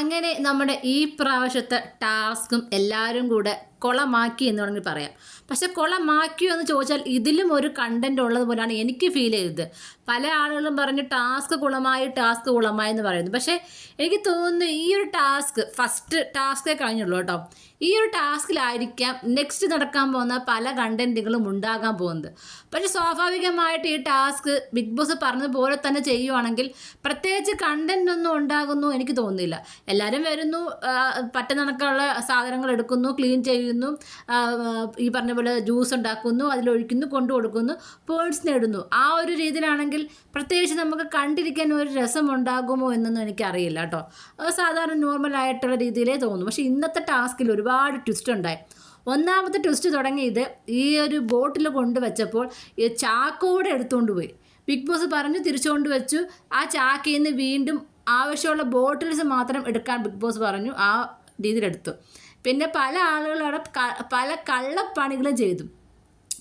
അങ്ങനെ നമ്മുടെ ഈ പ്രാവശ്യത്തെ ടാസ്കും എല്ലാവരും കൂടെ കുളമാക്കി എന്ന് വേണമെങ്കിൽ പറയാം. പക്ഷെ കൊളമാക്കിയോ എന്ന് ചോദിച്ചാൽ ഇതിലും ഒരു കണ്ടന്റ് ഉള്ളത് പോലെയാണ് എനിക്ക് ഫീൽ ചെയ്തത്. പല ആളുകളും പറഞ്ഞ് ടാസ്ക് കുളമായി ടാസ്ക് കുളമായി എന്ന് പറയുന്നു. പക്ഷേ എനിക്ക് തോന്നുന്നു ഈ ഒരു ടാസ്ക് ഫസ്റ്റ് ടാസ്കേ കഴിഞ്ഞുള്ളൂ കേട്ടോ. ഈ ഒരു ടാസ്കിലായിരിക്കാം നെക്സ്റ്റ് നടക്കാൻ പോകുന്ന പല കണ്ടന്റുകളും ഉണ്ടാകാൻ പോകുന്നത്. പക്ഷേ സ്വാഭാവികമായിട്ട് ഈ ടാസ്ക് ബിഗ് ബോസ് പറഞ്ഞതുപോലെ തന്നെ ചെയ്യുവാണെങ്കിൽ പ്രത്യേകിച്ച് കണ്ടന്റ് ഒന്നും ഉണ്ടാകുന്നു എനിക്ക് തോന്നുന്നില്ല. എല്ലാവരും വരുന്നു പറ്റുന്ന കണക്കുള്ള സാധനങ്ങൾ എടുക്കുന്നു ക്ലീൻ ചെയ്യുന്നു ആ, ഈ പറഞ്ഞ പോലെ ജ്യൂസ് ഉണ്ടാക്കുന്നു അതിലൊഴിക്കുന്നു കൊണ്ടു കൊടുക്കുന്നു പേഴ്സ് നേടുന്നു ആ ഒരു രീതിയിലാണെങ്കിൽ പ്രത്യേകിച്ച് നമുക്ക് കണ്ടിരിക്കാൻ ഒരു രസം ഉണ്ടാകുമോ എന്നൊന്നും എനിക്കറിയില്ല കേട്ടോ. അത് സാധാരണ നോർമൽ ആയിട്ടുള്ള രീതിയിലേ തോന്നുന്നു. പക്ഷേ ഇന്നത്തെ ടാസ്കിൽ ഒരുപാട് ട്വിസ്റ്റ് ഉണ്ടായി. ഒന്നാമത്തെ ട്വിസ്റ്റ് തുടങ്ങിയത് ഈ ഒരു ബോട്ടിൽ കൊണ്ടുവച്ചപ്പോൾ ചാക്കോടെ എടുത്തുകൊണ്ട് പോയി. ബിഗ് ബോസ് പറഞ്ഞു തിരിച്ചുകൊണ്ട് വെച്ചു. ആ ചാക്കിൽ നിന്ന് വീണ്ടും ആവശ്യമുള്ള ബോട്ടിൽസ് മാത്രം എടുക്കാൻ ബിഗ് ബോസ് പറഞ്ഞു. ആ രീതിയിലെടുത്തു പിന്നെ പല ആളുകളും അവിടെ പല കള്ളപ്പണികളും ചെയ്തു.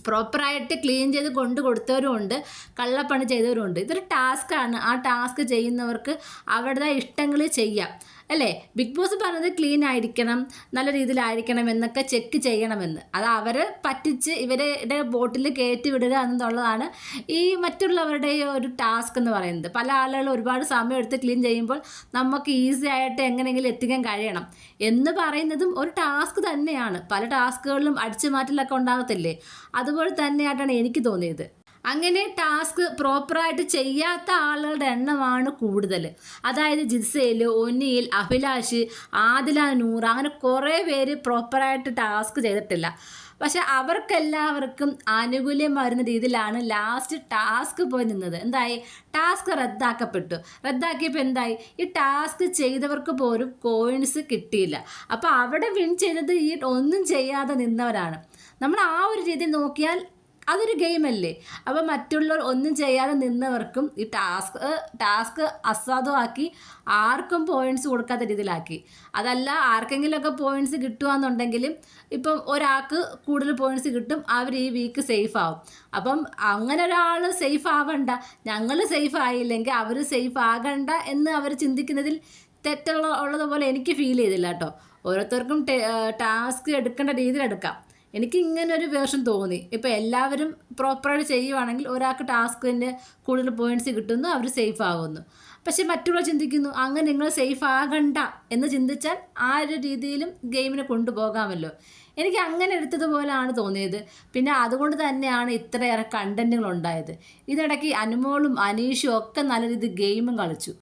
പ്രോപ്പറായിട്ട് ക്ലീൻ ചെയ്ത് കൊണ്ട് കൊടുത്തവരും ഉണ്ട് കള്ളപ്പണി ചെയ്തവരും ഉണ്ട്. ഇതൊരു ടാസ്ക്കാണ് ആ ടാസ്ക് ചെയ്യുന്നവർക്ക് അവരുടെ ഇഷ്ടങ്ങൾ ചെയ്യാം. അല്ലേ? ബിഗ് ബോസ് പറഞ്ഞത് ക്ലീൻ ആയിരിക്കണം നല്ല രീതിയിലായിരിക്കണം എന്നൊക്കെ ചെക്ക് ചെയ്യണമെന്ന്. അത് അവർ പറ്റിച്ച് ഇവരുടെ ബോട്ടിൽ കയറ്റി വിടുക എന്നുള്ളതാണ് ഈ മറ്റുള്ളവരുടെ ഒരു ടാസ്ക് എന്ന് പറയുന്നത്. പല ആളുകളും ഒരുപാട് സമയം എടുത്ത് ക്ലീൻ ചെയ്യുമ്പോൾ നമുക്ക് ഈസി ആയിട്ട് എങ്ങനെയെങ്കിലും എത്തിക്കാൻ കഴിയണം എന്ന് പറയുന്നതും ഒരു ടാസ്ക് തന്നെയാണ്. പല ടാസ്കുകളിലും അടിച്ചു മാറ്റലൊക്കെ ഉണ്ടാകത്തില്ലേ? അതുപോലെ തന്നെയായിട്ടാണ് എനിക്ക് തോന്നിയത്. അങ്ങനെ ടാസ്ക് പ്രോപ്പറായിട്ട് ചെയ്യാത്ത ആളുകളുടെ എണ്ണമാണ് കൂടുതൽ. അതായത് ജിസേൽ ഒനിയിൽ അഭിലാഷ് ആദില നൂർ അങ്ങനെ കുറേ പേര് പ്രോപ്പറായിട്ട് ടാസ്ക് ചെയ്തിട്ടില്ല. പക്ഷെ അവർക്കെല്ലാവർക്കും ആനുകൂല്യം വരുന്ന രീതിയിലാണ് ലാസ്റ്റ് ടാസ്ക് പോയി നിന്നത്. എന്തായി? ടാസ്ക് റദ്ദാക്കപ്പെട്ടു. റദ്ദാക്കിയപ്പോൾ എന്തായി? ഈ ടാസ്ക് ചെയ്തവർക്ക് പോലും കോയിൻസ് കിട്ടിയില്ല. അപ്പോൾ അവിടെ വിൻ ചെയ്തത് ഈ ഒന്നും ചെയ്യാതെ നിന്നവരാണ്. നമ്മൾ ആ ഒരു രീതി നോക്കിയാൽ അതൊരു ഗെയിമല്ലേ അപ്പോൾ മറ്റുള്ളവർ ഒന്നും ചെയ്യാതെ നിന്നവർക്കും ഈ ടാസ്ക് ടാസ്ക് അസാധുവാക്കി ആർക്കും പോയിന്റ്സ് കൊടുക്കാത്ത രീതിയിലാക്കി. അതല്ല ആർക്കെങ്കിലുമൊക്കെ പോയിന്റ്സ് കിട്ടുകയെന്നുണ്ടെങ്കിലും ഇപ്പം ഒരാൾക്ക് കൂടുതൽ പോയിന്റ്സ് കിട്ടും അവർ ഈ വീക്ക് സേഫ് ആവും. അപ്പം അങ്ങനെ ഒരാൾ സേഫ് ആവണ്ട. ഞങ്ങൾ സേഫ് ആയില്ലെങ്കിൽ അവർ സേഫ് ആകണ്ട എന്ന് അവർ ചിന്തിക്കുന്നതിൽ തെറ്റുള്ള ഉള്ളതുപോലെ എനിക്ക് ഫീൽ ചെയ്തില്ല കേട്ടോ. ഓരോരുത്തർക്കും ടാസ്ക് എടുക്കേണ്ട രീതിയിൽ എടുക്കാം. എനിക്ക് ഇങ്ങനെ ഒരു വേർഷൻ തോന്നി. ഇപ്പോൾ എല്ലാവരും പ്രോപ്പറായിട്ട് ചെയ്യുവാണെങ്കിൽ ഒരാൾക്ക് ടാസ്കിന്റെ കൂടുതൽ പോയിന്റ്സ് കിട്ടുന്നു അവർ സേഫ് ആകുന്നു പക്ഷെ മറ്റുള്ളവർ ചിന്തിക്കുന്നു അങ്ങനെ നിങ്ങൾ സേഫ് ആകണ്ട എന്ന് ചിന്തിച്ചാൽ ആ ഒരു രീതിയിലും ഗെയിമിനെ കൊണ്ടുപോകാമല്ലോ. എനിക്ക് അങ്ങനെ എടുത്തതുപോലെയാണ് തോന്നിയത്. പിന്നെ അതുകൊണ്ട് തന്നെയാണ് ഇത്രയേറെ കണ്ടന്റുകൾ ഉണ്ടായത്. ഇതിനിടയ്ക്ക് അനുമോളും അനീഷും ഒക്കെ നല്ല രീതിയിൽ ഗെയിമും കളിച്ചു.